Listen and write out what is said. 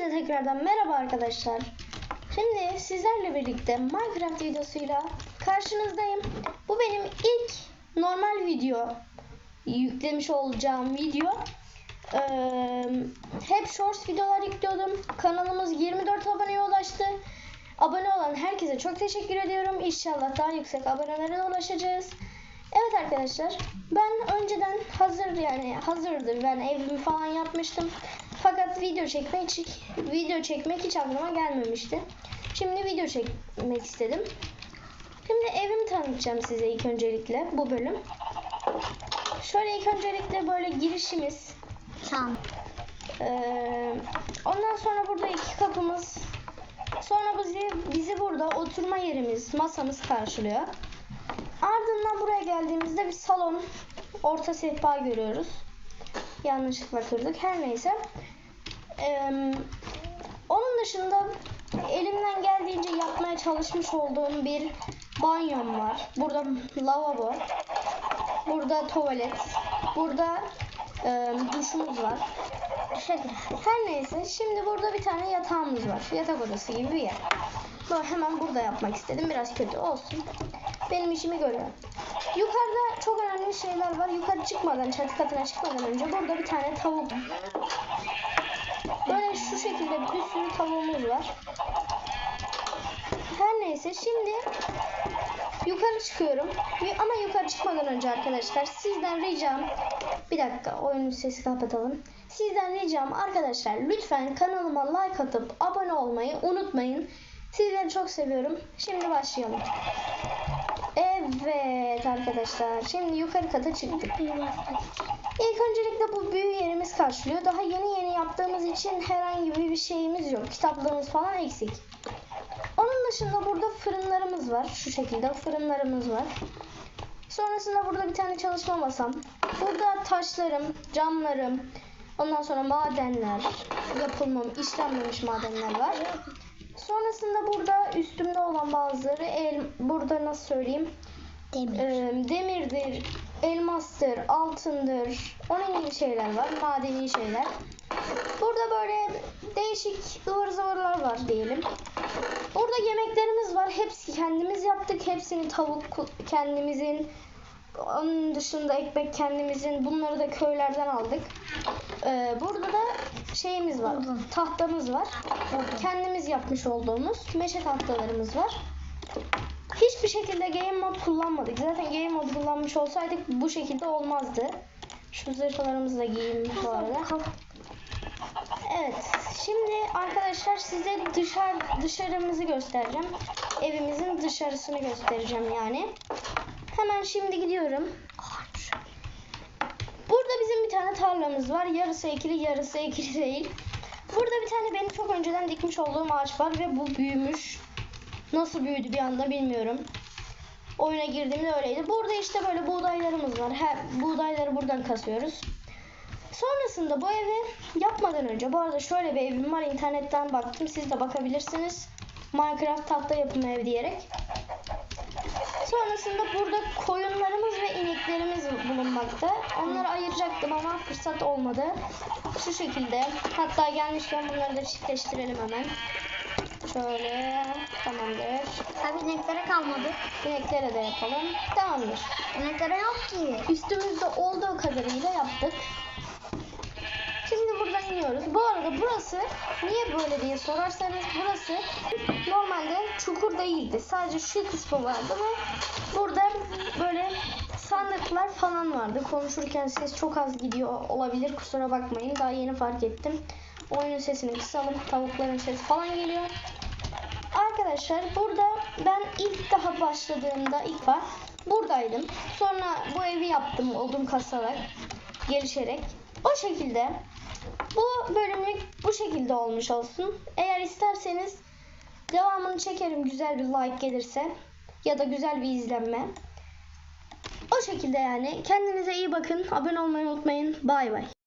Hepinize tekrardan merhaba arkadaşlar. Şimdi sizlerle birlikte Minecraft videosuyla karşınızdayım. Bu benim ilk normal video yüklemiş olacağım video. Ee, hep shorts videolar yüklüyordum. Kanalımız 24 aboneye ulaştı. Abone olan herkese çok teşekkür ediyorum. İnşallah daha yüksek abonelere ulaşacağız. Evet arkadaşlar ben önceden hazır yani hazırdır ben evimi falan yapmıştım. Fakat video çekmek hiç, video çekmek hiç aklıma gelmemişti. Şimdi video çekmek istedim. Şimdi evimi tanıtacağım size ilk öncelikle bu bölüm. Şöyle ilk öncelikle böyle girişimiz. Tamam. Ee, ondan sonra burada iki kapımız. Sonra bizi, bizi burada oturma yerimiz, masamız karşılıyor. Ardından buraya geldiğimizde bir salon, orta sehpa görüyoruz. Yanlışlıkla kırdık. Her neyse. Ee, onun dışında elimden geldiğince yapmaya çalışmış olduğum bir banyom var. Burada lavabo. Burada tuvalet. Burada e, duşumuz var. Her neyse şimdi burada bir tane yatağımız var. Yatak odası gibi bir yer. Böyle hemen burada yapmak istedim. Biraz kötü olsun. Benim işimi görüyor. Yukarıda çok önemli şeyler var. Yukarı çıkmadan, çatı katına çıkmadan önce burada bir tane tavuk. Şekilde bir sürü tavuğumuz var. Her neyse şimdi yukarı çıkıyorum. Ama yukarı çıkmadan önce arkadaşlar sizden ricam bir dakika oyunun sesi kapatalım. Sizden ricam arkadaşlar lütfen kanalıma like atıp abone olmayı unutmayın. Sizleri çok seviyorum. Şimdi başlayalım. Evet arkadaşlar şimdi yukarı kata çıktık. İlk öncelikle bu büyü yerimiz karşılıyor. Daha yeni yeni yaptığımız için herhangi bir şeyimiz yok. Kitaplığımız falan eksik. Onun dışında burada fırınlarımız var. Şu şekilde fırınlarımız var. Sonrasında burada bir tane çalışma masam. Burada taşlarım, camlarım, ondan sonra madenler, yapılmamış, işlenmemiş madenler var. Sonrasında burada üstümde olan bazıları el, burada nasıl söyleyeyim? Demir. Ee, demirdir, elmastır, altındır, onun gibi şeyler var, madeni şeyler. Burada böyle değişik ıvır zıvırlar var diyelim. Burada yemeklerimiz var. Hepsi kendimiz yaptık. Hepsini tavuk kendimizin. Onun dışında ekmek kendimizin. Bunları da köylerden aldık. Ee, burada da şeyimiz var. Tahtamız var. Kendimiz yapmış olduğumuz meşe tahtalarımız var. Hiçbir şekilde game mod kullanmadık. Zaten game mod kullanmış olsaydık bu şekilde olmazdı. Şu zırhlarımızı da giyeyim bu arada. Evet. Şimdi arkadaşlar size dışarı dışarımızı göstereceğim. Evimizin dışarısını göstereceğim yani. Hemen şimdi gidiyorum. Burada bizim bir tane tarlamız var. Yarısı ekili, yarısı ekili değil. Burada bir tane benim çok önceden dikmiş olduğum ağaç var ve bu büyümüş. Nasıl büyüdü bir anda bilmiyorum. Oyuna girdiğimde öyleydi. Burada işte böyle buğdaylarımız var. Her buğdayları buradan kasıyoruz. Sonrasında bu evi yapmadan önce bu arada şöyle bir evim var internetten baktım siz de bakabilirsiniz. Minecraft tahta yapımı ev diyerek. Sonrasında burada koyunlarımız ve ineklerimiz bulunmakta. Onları ayıracaktım ama fırsat olmadı. Şu şekilde. Hatta gelmişken bunları da çiftleştirelim hemen. Şöyle tamamdır. Abi ineklere kalmadı. İneklere de yapalım. Tamamdır. İneklere yok ki. Üstümüzde olduğu kadarıyla yaptık. Şimdi buradan iniyoruz. Bu arada burası niye böyle diye sorarsanız burası normalde çukur değildi. Sadece şu kısmı vardı ve burada böyle sandıklar falan vardı. Konuşurken ses çok az gidiyor olabilir. Kusura bakmayın. Daha yeni fark ettim. Oyunun sesini kısalım. Tavukların sesi falan geliyor. Arkadaşlar burada ben ilk daha başladığımda ilk var buradaydım. Sonra bu evi yaptım odun kasarak gelişerek. O şekilde bu bölümlük bu şekilde olmuş olsun. Eğer isterseniz devamını çekerim güzel bir like gelirse ya da güzel bir izlenme. O şekilde yani. Kendinize iyi bakın. Abone olmayı unutmayın. Bay bay.